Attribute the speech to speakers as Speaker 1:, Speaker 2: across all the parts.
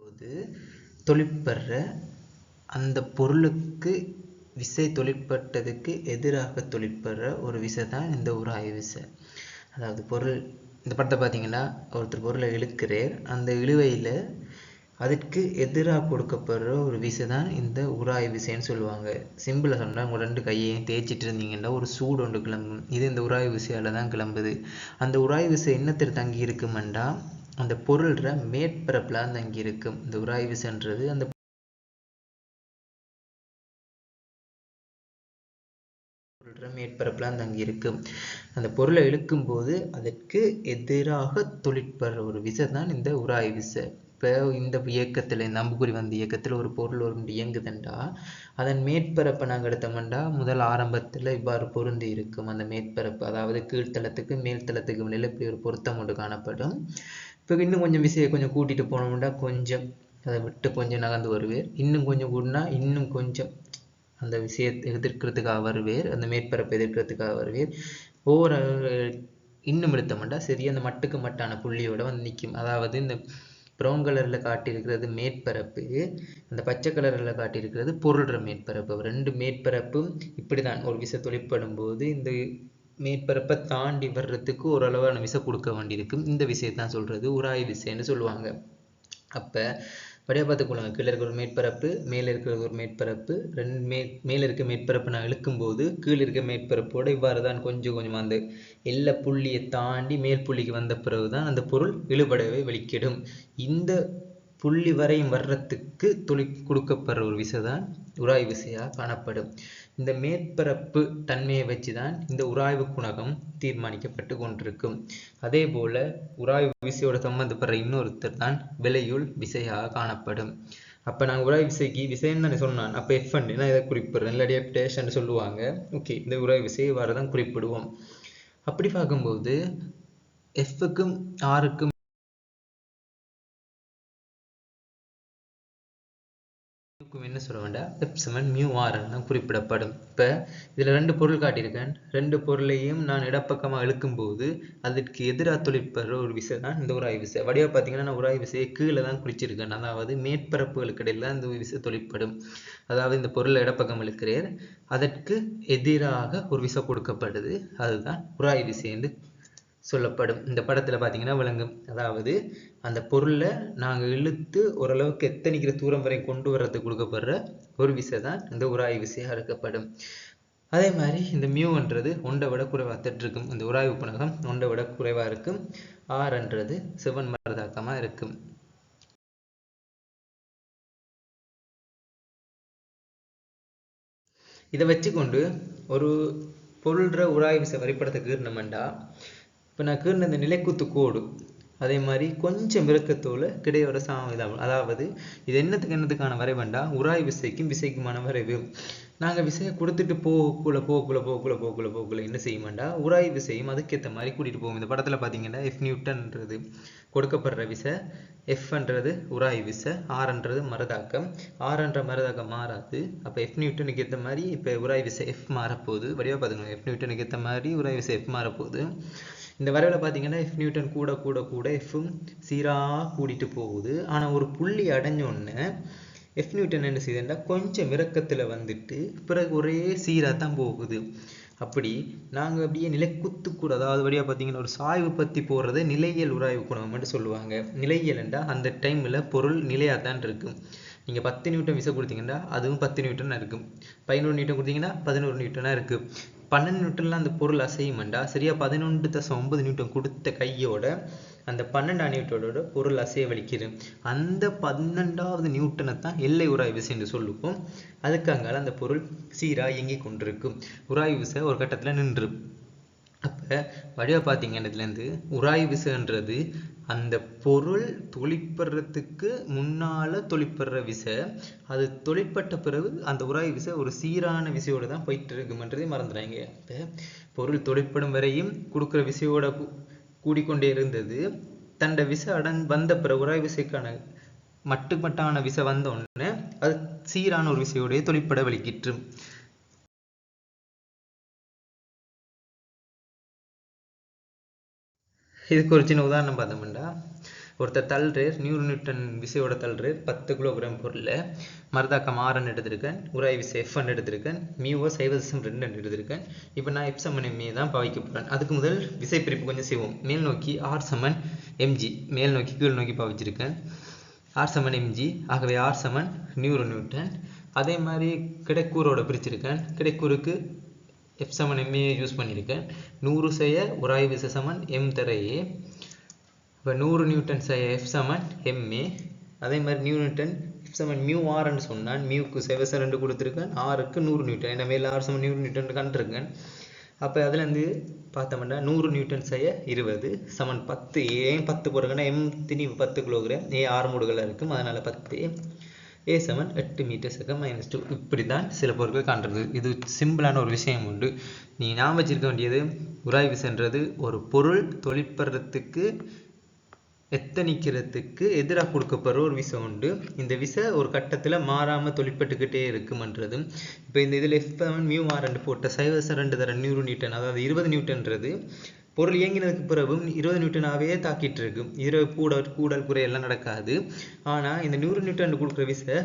Speaker 1: போது தொழிற்படுற அந்த பொருளுக்கு விசை தொழிற்பட்டதுக்கு எதிராக தொழிற்படுற ஒரு விசை தான் இந்த உராய்வு விசை. அதாவது பொருள் இந்த படத்தை பார்த்தீங்கன்னா ஒருத்தர் பொருளை இழுக்கிறார். அந்த இழுவையில் அதற்கு எதிராக கொடுக்கப்படுற ஒரு விசை தான் இந்த உராய்வு விசைன்னு சொல்லுவாங்க. சிம்பிளாக சொன்னால் உங்கள் ரெண்டு கையையும் தேய்ச்சிட்டு இருந்தீங்கன்னா ஒரு சூடு ஒன்று கிளம்பும். இது இந்த உராய்வு விசையால் தான் கிளம்புது. அந்த உராய்வு விசை என்னத்தில் தங்கி இருக்குமெண்டா அந்த பொருள்ற மேற்பரப்பில் அந்த தங்கி இருக்கும் இந்த உராய்வு சென்றது அந்த பொருள்ற மேற்பரப்பில் அங்கே இருக்கும் அந்த பொருளை இழுக்கும்போது அதற்கு எதிராக தொழிற்படுற ஒரு விசை தான் இந்த உராய்வு விசை. இப்போ இந்த இயக்கத்தில் இந்த அம்புக்குறி வந்த இயக்கத்தில் ஒரு பொருள் ஒரு இயங்குதுண்டா அதன் மேற்பரப்பை நாங்கள் எடுத்தோம்னா முதல் ஆரம்பத்தில் இவ்வாறு பொருந்தி இருக்கும். அந்த மேற்பரப்பு அதாவது கீழ்த்தளத்துக்கு மேல்தளத்துக்கு மேலே இப்படி ஒரு பொருத்தம் ஒன்று காணப்படும். இப்போ இன்னும் கொஞ்சம் விசையை கொஞ்சம் கூட்டிகிட்டு போனோம்னா கொஞ்சம் அதை விட்டு கொஞ்சம் நகர்ந்து வருவேர் இன்னும் கொஞ்சம் கூட்டினா இன்னும் கொஞ்சம் அந்த விஷயத்தை எதிர்க்கிறதுக்காக வருவேர் அந்த மேற்பரப்பை எதிர்க்கிறதுக்காக வருவேர் ஒவ்வொரு இன்னும் எடுத்தோம்னா சரி அந்த மட்டுக்கு மட்டான புள்ளியோட வந்து நிற்கும் அதாவது இந்த ப்ரௌன் கலரில் காட்டியிருக்கிறது மேற்பரப்பு அந்த பச்சை கலரில் காட்டியிருக்கிறது பொருள்ற மேற்பரப்பு. ரெண்டு மேற்பரப்பும் இப்படி தான் ஒரு விசை தொழிற்படும் போது இந்த மேற்பரப்பை தாண்டி வர்றதுக்கு ஓரளவான விசை கொடுக்க வேண்டியிருக்கும். இந்த விஷயத்தை தான் சொல்கிறது உராய் விசைன்னு சொல்லுவாங்க. அப்போ வடிவா பார்த்துக்கொள்ளுங்க கீழே இருக்கிற ஒரு மேற்பரப்பு மேலே இருக்கிற ஒரு மேற்பரப்பு ரெண்டு மே மேலே இருக்க மேற்பரப்பு நான் இழுக்கும்போது கீழே இருக்க மேற்பரப்போடு இவ்வாறு தான் கொஞ்சம் கொஞ்சமாக அந்த எல்லா புள்ளியை தாண்டி மேல் புள்ளிக்கு வந்த பிறகு தான் அந்த பொருள் இழுபடவே வெளிக்கிடும். இந்த புள்ளி வரையும் வர்றதுக்கு துளி கொடுக்கப்படுற ஒரு விசை தான் உராய்வு விசையாக காணப்படும். இந்த மேற்பரப்பு தன்மையை வச்சு தான் இந்த உராய்வு குணகம் தீர்மானிக்கப்பட்டு கொண்டிருக்கும். அதே போல உராய்வு விசையோட சம்மந்தப்படுற இன்னொருத்தர் தான் விலையுள் விசையாக காணப்படும். அப்போ நாங்கள் உராய்வு விசைக்கு விசைன்னு தானே சொன்னான். அப்போ எஃப் நான் இதை குறிப்பிடுறேன். இல்லாட்டி டேஷன் சொல்லுவாங்க. ஓகே இந்த உராய்வு விசையை வரதான் குறிப்பிடுவோம். அப்படி பார்க்கும்போது எஃப்க்கும் ஆருக்கும் என்ன சொல்ல வேண்டாம் எப்சமன் மியூ ஆர்ன்னு தான் குறிப்பிடப்படும். இப்போ இதில் ரெண்டு பொருள் காட்டியிருக்கேன். ரெண்டு பொருளையும் நான் இடப்பக்கமாக இழுக்கும்போது அதற்கு எதிராக தொழிற்படுற ஒரு விசை தான் இந்த உராய் விசை. வடிவாக பார்த்தீங்கன்னா நான் உராய் விசையை கீழே தான் குறிச்சிருக்கேன். அதாவது மேற்பரப்புகளுக்கு இடையில் தான் இந்த விசை தொழிற்படும். அதாவது இந்த பொருளை இடப்பக்கம் இழுக்கிறேன். அதற்கு எதிராக ஒரு விசை கொடுக்கப்படுது. அதுதான் உராய் விசை என்று சொல்லப்படும். இந்த படத்தில் பார்த்தீங்கன்னா விளங்கும் அதாவது அந்த பொருளை நாங்கள் இழுத்து ஓரளவுக்கு எத்தனைக்கிற தூரம் வரை கொண்டு வர்றதுக்கு கொடுக்கப்படுற ஒரு விசை தான் இந்த உராய்வு விசையாக இருக்கப்படும் அதே மாதிரி இந்த மியூன்றது ஒன்றை விட குறைவாக இருக்கும் இந்த உராய்வு புணகம் ஒன்றை விட குறைவாக இருக்கும். ஆறுன்றது சிவன் மரதாக்கமாக இருக்கும். இதை வச்சுக்கொண்டு ஒரு பொருள்ற உராய்வு விசை வரைபடத்தை கீர்ணமெண்டா இப்போ நான் கீர்ன இந்த நிலைக்குத்து கோடு அதே மாதிரி கொஞ்சம் விளக்கத்தோடு கிடையோட சாமம் இதாகும். அதாவது இது என்னத்துக்கு என்னத்துக்கான வரைவண்டா? உராய் விசைக்கும் விசைக்குமான வரைவு. நாங்கள் விசையை கொடுத்துட்டு போகக்குள்ள போகக்குள்ள போகக்குள்ள போகக்குள்ள போகக்குள்ள என்ன செய்யுமாண்டா? உராய் விசையும் அதுக்கேற்ற மாதிரி கூட்டிகிட்டு போவோம் இந்த படத்தில் பார்த்தீங்கன்னா எஃப் நியூட்டன்றது கொடுக்கப்படுற விசை. எஃப்ன்றது உராய் விசை ஆர்ன்றது மரதாக்கம். ஆர்ன்ற மரதாக்கம் மாறாது. அப்போ எஃப் நியூட்டனுக்கு ஏற்ற மாதிரி இப்போ உராய் விசை எஃப் மாறப்போகுது. வடிவாக பார்த்துக்கணும் எஃப் நியூட்டனுக்கு ஏற்ற மாதிரி உராய் விசை எஃப் மாறப்போகுது. இந்த வரைவில் பார்த்தீங்கன்னா எஃப் நியூட்டன் கூட கூட கூட எஃப்பும் சீராக கூடிட்டு போகுது. ஆனால் ஒரு புள்ளி அடைஞ்சோடனே எஃப் நியூட்டன் என்ன செய்யுதுன்னா கொஞ்சம் இறக்கத்தில் வந்துட்டு பிறகு ஒரே சீராக தான் போகுது. அப்படி நாங்கள் அப்படியே நிலைக்குத்துக்கூட அதாவது வழியாக பார்த்தீங்கன்னா ஒரு சாய்வு பற்றி போடுறது நிலையியல் உராய்வு குணம்னு சொல்லுவாங்க. நிலையியல் என்றால் அந்த டைமில் பொருள் நிலையாக தான் இருக்கும். நீங்கள் பத்து நியூட்டன் விசை கொடுத்தீங்கன்னா அதுவும் பத்து நியூட்டன் இருக்கும். பதினோரு நியூட்டன் கொடுத்தீங்கன்னா பதினோரு நியூட்டனாக இருக்குது பன்னெண்டு நியூட்டன்லாம் அந்த பொருள் அசையுமெண்டா? சரியா பதினொன்று தசம் ஒன்பது நியூட்டன் கொடுத்த கையோட அந்த பன்னெண்டாம் நியூட்டனோட பொருள் அசைய வலிக்குது. அந்த பன்னெண்டாவது நியூட்டனை தான் எல்லை உராய் விசை என்று சொல்லுவோம். அதுக்காக அந்த பொருள் சீராக இயங்கி கொண்டிருக்கும் உராய் விசை ஒரு கட்டத்தில் நின்று. அப்போ வடிவாக பார்த்தீங்கன்னதுலேருந்து உராய் விசைன்றது அந்த பொருள் தொழிற்படுறதுக்கு முன்னால் தொழிற்படுற விசை அது தொழிற்பட்ட பிறகு அந்த உராய் விசை ஒரு சீரான விசையோடு தான் போயிட்டு இருக்குமன்றதே மறந்துடுறாங்க இப்போ பொருள் தொழிற்படும் வரையும் கொடுக்குற விசையோட கூடிக்கொண்டே இருந்தது. தண்ட விசை அடன் வந்த பிறகு உராய் விசைக்கான மட்டுமட்டான விசை வந்த உடனே அது சீரான ஒரு விசையோடைய தொழிற்பட வலிக்கிற்று இதுக்கு ஒரு சின்ன உதாரணம் பார்த்தோம்னா ஒருத்தர் தள்ளுறார் நியூறு நியூட்டன் விசையோட தள்ளுறார் பத்து கிலோகிராம் பொருளை மருதாக்கம் ஆறுன்னு எடுத்திருக்கேன் உராய் விசை எஃப்என் எடுத்திருக்கேன் மியூவை சைவசம் ரெண்டு ரெண்டு எடுத்திருக்கேன். இப்போ நான் எப் சமன் எம்ஏ தான் பாவிக்க போகிறேன் அதுக்கு முதல் விசை பிரிப்பு கொஞ்சம் செய்வோம். மேல் நோக்கி ஆர் சமன் எம்ஜி மேல் நோக்கி கீழ் நோக்கி பாவிச்சிருக்கேன். ஆர் சமன் எம்ஜி ஆகவே ஆர் சமன் நியூரோ நியூட்டன் அதே மாதிரி கிடைக்கூரோட பிரிச்சிருக்கேன். கிடைக்கூருக்கு F seven m a use பண்ணியிருக்கேன் நூறு செய்ய உராய்வு விசை சமன் எம் தரையே இப்போ நூறு நியூட்டன் செய்ய எஃப் செவன் எம்ஏ அதே மாதிரி new newton F seven mu ஆர்ன்னு சொன்னான். மியூக்கு செவச ரெண்டு கொடுத்துருக்கேன். ஆறுக்கு நூறு நியூட்டன். என்ன மேலே ஆறு செவன் நூறு நியூட்டன் கண்டிருக்கேன். அப்போ அதுலேருந்து பார்த்தோம்னா நூறு நியூட்டன் செய்ய இருபது. சமன் பத்து ஏன் பத்து போடுறதுன்னா எம் திணி பத்து கிலோகிராம் ஏ ஆறு மூடுகளாக இருக்கும். அதனால் பத்து. ஏ செவன் எட்டு மீட்டர் செகண்ட் மைனஸ் டூ இப்படி தான் சில பொருட்கள் காண்றது. இது சிம்பிளான ஒரு விஷயம் உண்டு. நீ ஞாபகம் வச்சிருக்க வேண்டியது உராய் சென்றது. ஒரு பொருள் தொழிற்படுறதுக்கு எத்தனிக்கிறதுக்கு எதிராக கொடுக்கப்படுற ஒரு விசை உண்டு. இந்த விசை ஒரு கட்டத்தில் மாறாமல் தொழிற்பட்டுக்கிட்டே இருக்குமன்றது இப்போ இந்த இதில் எஃப் செவன் மியூ ஆர் ரெண்டு போட்ட சைவச ரெண்டு தர நியூரோ நியூட்டன் அதாவது இருபது நியூட்டன்றது. பொருள் இயங்கினதுக்கு பிறகும் இருபது நியூட்டனாகவே தாக்கிட்டு இருக்கு இரவு கூட கூடல் குறையெல்லாம் நடக்காது. ஆனால் இந்த நூறு நியூட்டன் கொடுக்குற விசை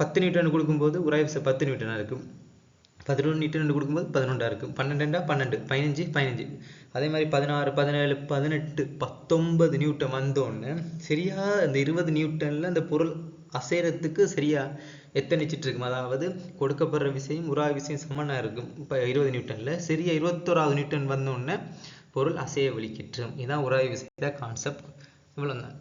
Speaker 1: பத்து நியூட்டன் கொடுக்கும்போது உராய் விசை பத்து நியூட்டனாக இருக்கும். பதினொன்று நியூட்டன் கொடுக்கும்போது பதினொன்றா இருக்கும். பன்னெண்டுண்டா பன்னெண்டு. பதினஞ்சு பதினஞ்சு. அதே மாதிரி பதினாறு பதினேழு பதினெட்டு பத்தொன்பது நியூட்டன் வந்தோன்னு சரியாக அந்த இருபது நியூட்டனில் அந்த பொருள் அசைகிறதுக்கு சரியாக எத்தனைச்சிட்டு இருக்கும் அதாவது கொடுக்கப்படுற விஷயம் உராய் விஷயம் சமனாக இருக்கும். இப்போ இருபது நியூட்டனில் சரியாக இருபத்தோராவது நியூட்டன் வந்தோடனே பொருள் அசைய வலிக்கிட்டுரும் இதுதான் உராய்வு செய்த கான்செப்ட் இவ்வளோ தான்